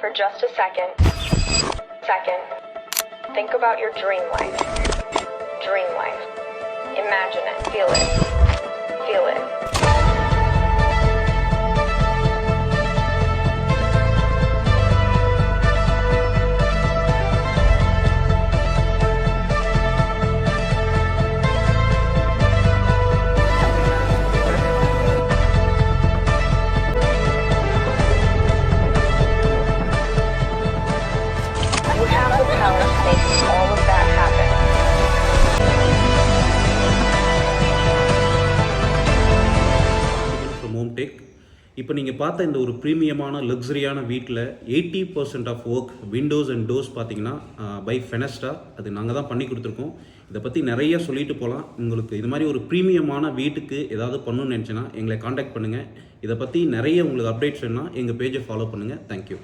For just a second. Second. Think about your dream life. Dream life. Imagine it. Feel it. Feel it. மோம்டெக் home இப்போ நீங்கள் பார்த்த இந்த ஒரு ப்ரீமியமான லக்ஸரியான வீட்டில் eighty percent of work windows and doors பார்த்தீங்கன்னா பை ஃபெனஸ்டா அது நாங்கள் தான் பண்ணி கொடுத்துருக்கோம். இதை பற்றி நிறைய சொல்லிட்டு போகலாம். உங்களுக்கு இது மாதிரி ஒரு ப்ரீமியமான வீட்டுக்கு ஏதாவது பண்ணணும்னு நினச்சின்னா எங்களை காண்டாக்ட் பண்ணுங்கள் இதை பற்றி நிறைய உங்களுக்கு அப்டேட்ஸ் வேணுன்னா எங்கள் பேஜை ஃபாலோ பண்ணுங்கள் தேங்க்யூ